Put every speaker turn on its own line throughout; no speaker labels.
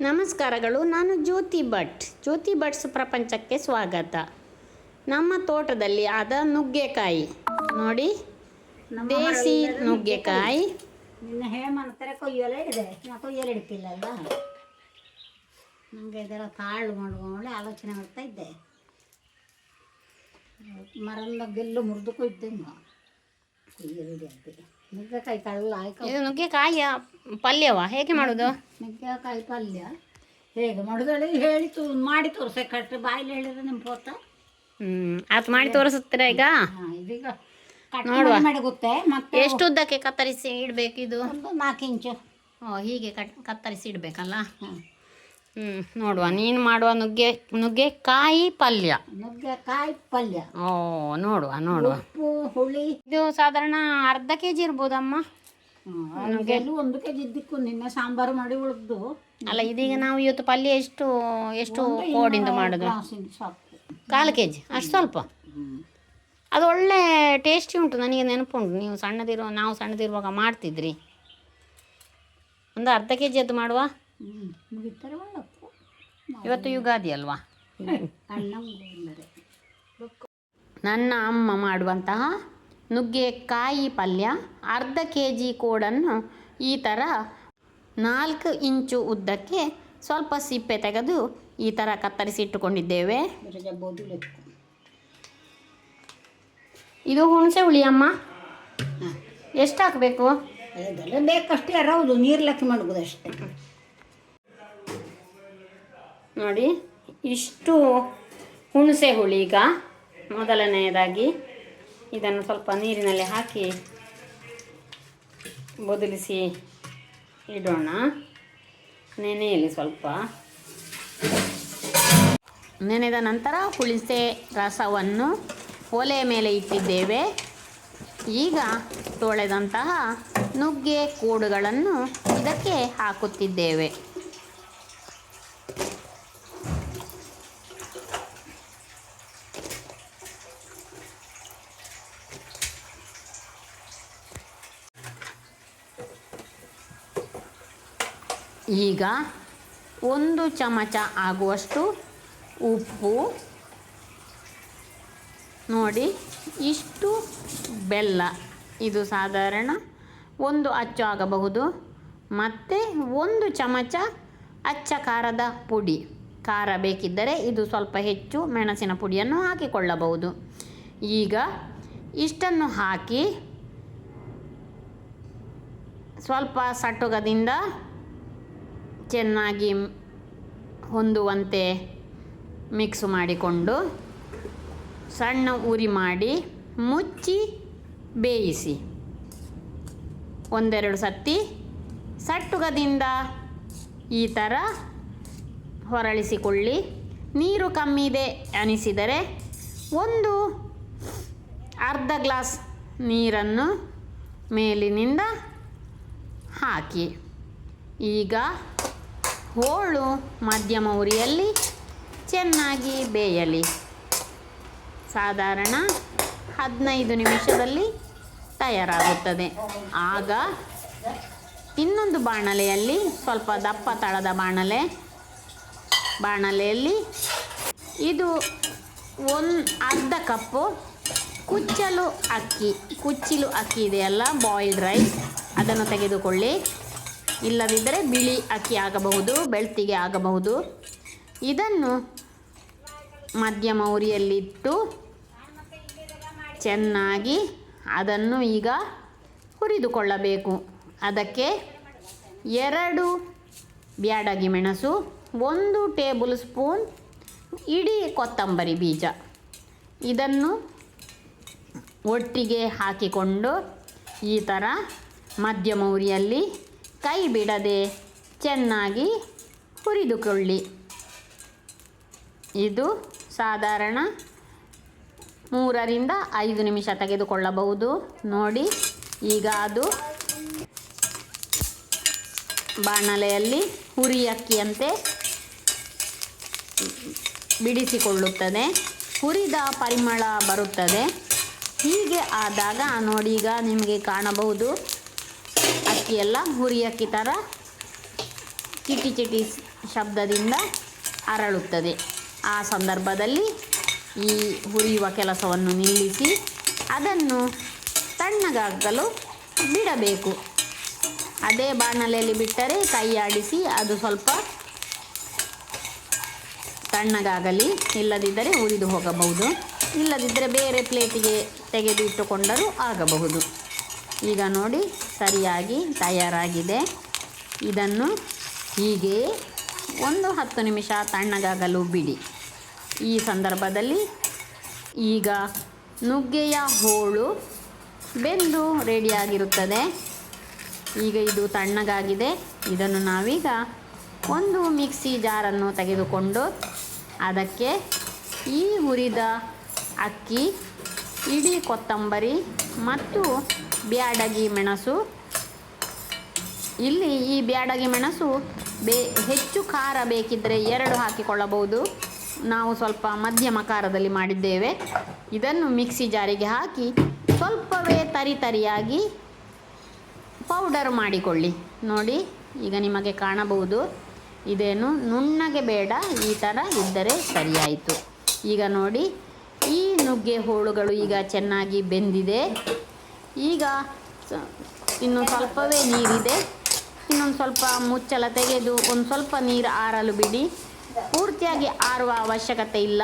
ನಮಸ್ಕಾರಗಳು ನಾನು ಜ್ಯೋತಿ ಭಟ್. ಜ್ಯೋತಿ ಭಟ್ಸ್ ಪ್ರಪಂಚಕ್ಕೆ ಸ್ವಾಗತ. ನಮ್ಮ ತೋಟದಲ್ಲಿ ಆದ ನುಗ್ಗೆಕಾಯಿ. ನೋಡಿ ದೇಸಿ ನುಗ್ಗೆಕಾಯಿ.
ನಿನ್ನ ಹೇಮಂತರ ಕೊಯ್ಯಲೇ ಇದೆ. ನಾ ಕೊಯ್ಯಲು ಅಲ್ವಾ ನನಗೆ ಇದರ ತಾಳು ಮಾಡ್ಕೊಂಡು ಆಲೋಚನೆ ಮಾಡ್ತಾ ಇದ್ದೆ. ಮರದ ಗೆಲ್ಲು ಮುರಿದು ಕೊಯ್ದೆ ನಾವು ಕೊಯ್ಯಲು ಹಿಡಿಯಂತೆ ನುಗ್ಗೆಕಾಯಿ ಕಳ್ಳ
ಇದು ನುಗ್ಗೆಕಾಯಿಯ ಪಲ್ಯವ ಹೇಗೆ ಮಾಡೋದು?
ನುಗ್ಗೆಕಾಯಿ ಪಲ್ಯ. ಹೇಗೆ ಮಾಡೋದು ಹೇಳಿ ತೋ ಮಾಡಿ ತೋರಿಸ ಕಟ್ರಿ ಬಾಯಲ್ಲಿ ಹೇಳಿದ್ರೆ ನಿಮ್ಮ ಪೋತ.
ಹ್ಮ್ ಅದು ಮಾಡಿ ತೋರಿಸುತ್ತೀರಾ ಈಗ?
ಇದೀಗ
ನೋಡುವ.
ಮಾಡಿ ಮಾಡಿ ಮತ್ತೆ
ಎಷ್ಟು ಉದ್ದಕ್ಕೆ ಕತ್ತರಿಸಿ ಇಡಬೇಕು ಇದು?
ಒಂದು ನಾಲ್ಕು ಇಂಚು.
ಓ ಹೀಗೆ ಕಟ್ ಕತ್ತರಿಸಿ ಇಡಬೇಕಲ್ಲ?
ಹಾಂ.
ಹ್ಮ್ ನೋಡುವ. ನೀನು ಮಾಡುವ ನುಗ್ಗೆ ನುಗ್ಗೆಕಾಯಿ ಪಲ್ಯ.
ನುಗ್ಗೆಕಾಯಿ ಪಲ್ಯ.
ಓ ನೋಡುವ ನೋಡುವ.
ಉಪ್ಪು ಹುಳಿ.
ಇದು ಸಾಧಾರಣ ಅರ್ಧ ಕೆ ಜಿ ಇರ್ಬೋದಮ್ಮ
ಒಂದು ಕೆ ಜಿ ಇದ್ದಿಕ್ಕು ನಿನ್ನೆ ಸಾಂಬಾರು ಮಾಡಿ ಉಳಿದು.
ಅಲ್ಲ ಇದೀಗ ನಾವು ಇವತ್ತು ಪಲ್ಯ ಎಷ್ಟು ಎಷ್ಟು ಕೋಡಿಂದ ಮಾಡೋದು? ಕಾಲು ಕೆ ಜಿ ಅಷ್ಟು ಸ್ವಲ್ಪ? ಅದು ಒಳ್ಳೆ ಟೇಸ್ಟಿ ಉಂಟು. ನನಗೆ ನೆನಪುಂಟು. ನೀವು ಸಣ್ಣದಿರೋ ನಾವು ಸಣ್ಣದಿರುವಾಗ ಮಾಡ್ತಿದ್ರಿ. ಒಂದು ಅರ್ಧ ಕೆ ಜಿ ಅದು ಮಾಡುವ?
ಹ್ಞೂ ಮುಗಿತಾರೆ ಒಳ್ಳಪ್ಪು
ಇವತ್ತು ಯುಗಾದಿ ಅಲ್ವಾ?
ಅಣ್ಣ
ನನ್ನ ಅಮ್ಮ ಮಾಡುವಂತಹ ನುಗ್ಗೆಕಾಯಿ ಪಲ್ಯ ಅರ್ಧ ಕೆ ಜಿ ಕೋಡನ್ನು ಈ ಥರ ನಾಲ್ಕು ಇಂಚು ಉದ್ದಕ್ಕೆ ಸ್ವಲ್ಪ ಸಿಪ್ಪೆ ತೆಗೆದು ಈ ಥರ ಕತ್ತರಿಸಿ ಇಟ್ಟುಕೊಂಡಿದ್ದೇವೆ ಇದು ಹುಣಸೆ ಹುಳಿ ಅಮ್ಮ. ಎಷ್ಟು ಹಾಕಬೇಕು?
ಬೇಕಷ್ಟೇ ಹೌದು ನೀರು ಲೆಕ್ಕ ಮಾಡ್ಬೋದು ಅಷ್ಟೇ.
ನೋಡಿ, ಇಷ್ಟು ಹುಣಸೆ ಹುಳಿ ಈಗ. ಮೊದಲನೆಯದಾಗಿ ಇದನ್ನು ಸ್ವಲ್ಪ ನೀರಿನಲ್ಲಿ ಹಾಕಿ ಬದಲಿಸಿ ಇಡೋಣ. ನೆನೆಯಲ್ಲಿ ಸ್ವಲ್ಪ. ನೆನೆದ ನಂತರ ಹುಳಿಸೆ ರಸವನ್ನು ಒಲೆಯ ಮೇಲೆ ಇಟ್ಟಿದ್ದೇವೆ. ಈಗ ತೊಳೆದಂತಹ ನುಗ್ಗೆ ಕೂಡುಗಳನ್ನು ಇದಕ್ಕೆ ಹಾಕುತ್ತಿದ್ದೇವೆ. ಈಗ ಒಂದು ಚಮಚ ಆಗುವಷ್ಟು ಉಪ್ಪು. ನೋಡಿ, ಇಷ್ಟು ಬೆಲ್ಲ. ಇದು ಸಾಧಾರಣ ಒಂದು ಅಚ್ಚು ಆಗಬಹುದು. ಮತ್ತು ಒಂದು ಚಮಚ ಅಚ್ಚ ಖಾರದ ಪುಡಿ. ಖಾರ ಬೇಕಿದ್ದರೆ ಇದು ಸ್ವಲ್ಪ ಹೆಚ್ಚು ಮೆಣಸಿನ ಪುಡಿಯನ್ನು ಹಾಕಿಕೊಳ್ಳಬಹುದು. ಈಗ ಇಷ್ಟನ್ನು ಹಾಕಿ ಸ್ವಲ್ಪ ಸಟುಗದಿಂದ ಚೆನ್ನಾಗಿ ಹೊಂದುವಂತೆ ಮಿಕ್ಸ್ ಮಾಡಿಕೊಂಡು ಸಣ್ಣ ಉರಿ ಮಾಡಿ ಮುಚ್ಚಿ ಬೇಯಿಸಿ. ಒಂದೆರಡು ಸತ್ತಿ ಸಟ್ಟುಗದಿಂದ ಈ ಥರ ಹೊರಳಿಸಿಕೊಳ್ಳಿ. ನೀರು ಕಮ್ಮಿ ಇದೆ ಅನಿಸಿದರೆ ಒಂದು ಅರ್ಧ ಗ್ಲಾಸ್ ನೀರನ್ನು ಮೇಲಿನಿಂದ ಹಾಕಿ. ಈಗ ಹೋಳು ಮಧ್ಯಮ ಉರಿಯಲ್ಲಿ, ಚೆನ್ನಾಗಿ ಬೇಯಲಿ. ಸಾಧಾರಣ ಹದಿನೈದು ನಿಮಿಷದಲ್ಲಿ ತಯಾರಾಗುತ್ತದೆ. ಆಗ ಇನ್ನೊಂದು ಬಾಣಲೆಯಲ್ಲಿ, ಸ್ವಲ್ಪ ದಪ್ಪ ತಳದ ಬಾಣಲೆ, ಬಾಣಲೆಯಲ್ಲಿ ಇದು ಒಂದು ಅರ್ಧ ಕಪ್ಪು ಕುಚ್ಚಲು ಅಕ್ಕಿ. ಕುಚ್ಚಿಲು ಅಕ್ಕಿ ಇದೆಯಲ್ಲ ಬಾಯ್ಲ್ಡ್ ರೈಸ್ ಅದನ್ನು ತೆಗೆದುಕೊಳ್ಳಿ. ಇಲ್ಲದಿದ್ದರೆ ಬಿಳಿ ಅಕ್ಕಿ ಆಗಬಹುದು, ಬೆಳ್ತಿಗೆ ಆಗಬಹುದು. ಇದನ್ನು ಮಧ್ಯಮ ಉರಿಯಲ್ಲಿಟ್ಟು ಚೆನ್ನಾಗಿ ಅದನ್ನು ಈಗ ಹುರಿದುಕೊಳ್ಳಬೇಕು. ಅದಕ್ಕೆ ಎರಡು ಬ್ಯಾಡಗಿ ಮೆಣಸು, ಒಂದು ಟೇಬಲ್ ಸ್ಪೂನ್ ಇಡೀ ಕೊತ್ತಂಬರಿ ಬೀಜ. ಇದನ್ನು ಒಟ್ಟಿಗೆ ಹಾಕಿಕೊಂಡು ಈ ಥರ ಮಧ್ಯಮ ಉರಿಯಲ್ಲಿ ಕೈ ಬಿಡದೆ ಚೆನ್ನಾಗಿ ಹುರಿದುಕೊಳ್ಳಿ. ಇದು ಸಾಧಾರಣ ಮೂರರಿಂದ ಐದು ನಿಮಿಷ ತೆಗೆದುಕೊಳ್ಳಬಹುದು. ನೋಡಿ, ಈಗ ಅದು ಬಾಣಲೆಯಲ್ಲಿ ಹುರಿ ಅಕ್ಕಿಯಂತೆ ಬಿಡಿಸಿಕೊಳ್ಳುತ್ತದೆ. ಹುರಿದ ಪರಿಮಳ ಬರುತ್ತದೆ. ಹೀಗೆ ಆದಾಗ, ನೋಡಿ, ಈಗ ನಿಮಗೆ ಕಾಣಬಹುದು. ಅಕ್ಕಿ ಎಲ್ಲ ಹುರಿ ಅಕ್ಕಿ ಥರ ಚಿಟಿ ಚಿಟಿ ಶಬ್ದದಿಂದ ಅರಳುತ್ತದೆ. ಆ ಸಂದರ್ಭದಲ್ಲಿ ಈ ಹುರಿಯುವ ಕೆಲಸವನ್ನು ನಿಲ್ಲಿಸಿ ಅದನ್ನು ತಣ್ಣಗಾಗಲು ಬಿಡಬೇಕು. ಅದೇ ಬಾಣಲೆಯಲ್ಲಿ ಬಿಟ್ಟರೆ ಕೈ ಆಡಿಸಿ ಅದು ಸ್ವಲ್ಪ ತಣ್ಣಗಾಗಲಿ, ಇಲ್ಲದಿದ್ದರೆ ಉರಿದು ಹೋಗಬಹುದು. ಇಲ್ಲದಿದ್ದರೆ ಬೇರೆ ಪ್ಲೇಟಿಗೆ ತೆಗೆದು ಇಟ್ಟುಕೊಂಡರೂ ಆಗಬಹುದು. ಈಗ ನೋಡಿ ಸರಿಯಾಗಿ ತಯಾರಾಗಿದೆ. ಇದನ್ನು ಹೀಗೆ ಒಂದು ಹತ್ತು ನಿಮಿಷ ತಣ್ಣಗಾಗಲು ಬಿಡಿ. ಈ ಸಂದರ್ಭದಲ್ಲಿ ಈಗ ನುಗ್ಗೆಯ ಹೋಳು ಬೆಂದು ರೆಡಿಯಾಗಿರುತ್ತದೆ. ಈಗ ಇದು ತಣ್ಣಗಾಗಿದೆ. ಇದನ್ನು ನಾವೀಗ ಒಂದು ಮಿಕ್ಸಿ ಜಾರನ್ನು ತೆಗೆದುಕೊಂಡು ಅದಕ್ಕೆ ಈ ಹುರಿದ ಅಕ್ಕಿ, ಇಡೀ ಕೊತ್ತಂಬರಿ ಮತ್ತು ಬ್ಯಾಡಗಿ ಮೆಣಸು. ಇಲ್ಲಿ ಈ ಬ್ಯಾಡಗಿ ಮೆಣಸು ಬೇ, ಹೆಚ್ಚು ಖಾರ ಬೇಕಿದ್ದರೆ ಎರಡು ಹಾಕಿಕೊಳ್ಳಬಹುದು. ನಾವು ಸ್ವಲ್ಪ ಮಧ್ಯಮ ಖಾರದಲ್ಲಿ ಮಾಡಿದ್ದೇವೆ. ಇದನ್ನು ಮಿಕ್ಸಿ ಜಾರಿಗೆ ಹಾಕಿ ಸ್ವಲ್ಪವೇ ತರಿ ತರಿಯಾಗಿ ಪೌಡರ್ ಮಾಡಿಕೊಳ್ಳಿ. ನೋಡಿ, ಈಗ ನಿಮಗೆ ಕಾಣಬಹುದು. ಇದೇನು ನುಣ್ಣಗೆ ಬೇಡ, ಈ ಥರ ಇದ್ದರೆ ಸರಿಯಾಯಿತು. ಈಗ ನೋಡಿ, ಈ ನುಗ್ಗೆ ಹೋಳುಗಳು ಈಗ ಚೆನ್ನಾಗಿ ಬೆಂದಿದೆ. ಈಗ ಇನ್ನು ಸ್ವಲ್ಪವೇ ನೀರಿದೆ. ಇನ್ನೊಂದು ಸ್ವಲ್ಪ ಮುಚ್ಚಳ ತೆಗೆದು ಒಂದು ಸ್ವಲ್ಪ ನೀರು ಆರಲು ಬಿಡಿ. ಪೂರ್ತಿಯಾಗಿ ಆರುವ ಅವಶ್ಯಕತೆ ಇಲ್ಲ.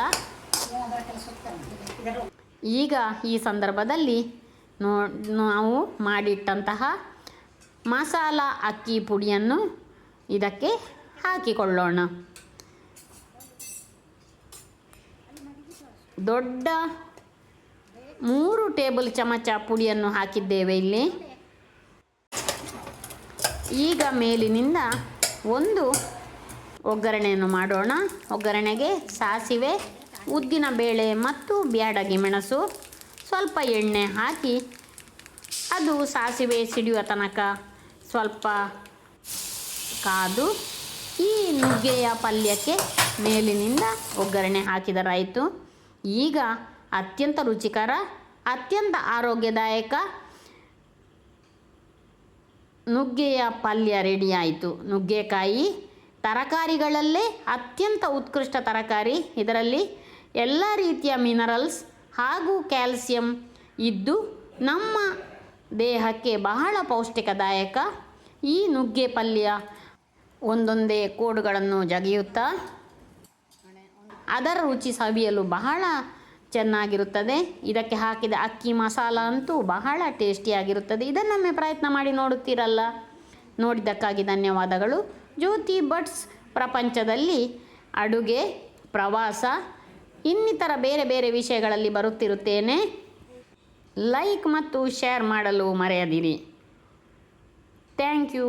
ಈಗ ಈ ಸಂದರ್ಭದಲ್ಲಿ ನೋ ನಾವು ಮಾಡಿಟ್ಟಂತಹ ಮಸಾಲ ಅಕ್ಕಿ ಪುಡಿಯನ್ನು ಇದಕ್ಕೆ ಹಾಕಿಕೊಳ್ಳೋಣ. ದೊಡ್ಡ ಮೂರು ಟೇಬಲ್ ಚಮಚ ಪುಡಿಯನ್ನು ಹಾಕಿದ್ದೇವೆ ಇಲ್ಲಿ. ಈಗ ಮೇಲಿನಿಂದ ಒಂದು ಒಗ್ಗರಣೆಯನ್ನು ಮಾಡೋಣ. ಒಗ್ಗರಣೆಗೆ ಸಾಸಿವೆ, ಉದ್ದಿನ ಬೇಳೆ ಮತ್ತು ಬ್ಯಾಡಗಿ ಮೆಣಸು. ಸ್ವಲ್ಪ ಎಣ್ಣೆ ಹಾಕಿ ಅದು ಸಾಸಿವೆ ಸಿಡಿಯುವ ತನಕ ಸ್ವಲ್ಪ ಕಾದು ಈ ನುಗ್ಗೆಯ ಪಲ್ಯಕ್ಕೆ ಮೇಲಿನಿಂದ ಒಗ್ಗರಣೆ ಹಾಕಿದರಾಯಿತು. ಈಗ ಅತ್ಯಂತ ರುಚಿಕರ, ಅತ್ಯಂತ ಆರೋಗ್ಯದಾಯಕ ನುಗ್ಗೆಯ ಪಲ್ಯ ರೆಡಿಯಾಯಿತು ನುಗ್ಗೆಕಾಯಿ ತರಕಾರಿಗಳಲ್ಲೇ ಅತ್ಯಂತ ಉತ್ಕೃಷ್ಟ ತರಕಾರಿ. ಇದರಲ್ಲಿ ಎಲ್ಲ ರೀತಿಯ ಮಿನರಲ್ಸ್ ಹಾಗೂ ಕ್ಯಾಲ್ಸಿಯಂ ಇದ್ದು ನಮ್ಮ ದೇಹಕ್ಕೆ ಬಹಳ ಪೌಷ್ಟಿಕದಾಯಕ. ಈ ನುಗ್ಗೆ ಪಲ್ಯ ಒಂದೊಂದೇ ಕೋಡುಗಳನ್ನು ಜಗಿಯುತ್ತಾ, ಅದರ ರುಚಿ ಸವಿಯಲು ಬಹಳ ಚೆನ್ನಾಗಿರುತ್ತದೆ. ಇದಕ್ಕೆ ಹಾಕಿದ ಅಕ್ಕಿ ಮಸಾಲ ಅಂತೂ ಬಹಳ ಟೇಸ್ಟಿಯಾಗಿರುತ್ತದೆ. ಇದನ್ನೊಮ್ಮೆ ಪ್ರಯತ್ನ ಮಾಡಿ ನೋಡುತ್ತೀರಲ್ಲ. ನೋಡಿದ್ದಕ್ಕಾಗಿ ಧನ್ಯವಾದಗಳು. ಜ್ಯೋತಿ ಬಟ್ಸ್ ಪ್ರಪಂಚದಲ್ಲಿ ಅಡುಗೆ, ಪ್ರವಾಸ, ಇನ್ನಿತರ ಬೇರೆ ಬೇರೆ ವಿಷಯಗಳಲ್ಲಿ ಬರುತ್ತಿರುತ್ತೇನೆ. ಲೈಕ್ ಮತ್ತು ಶೇರ್ ಮಾಡಲು ಮರೆಯದಿರಿ. Thank you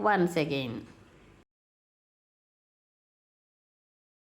once again.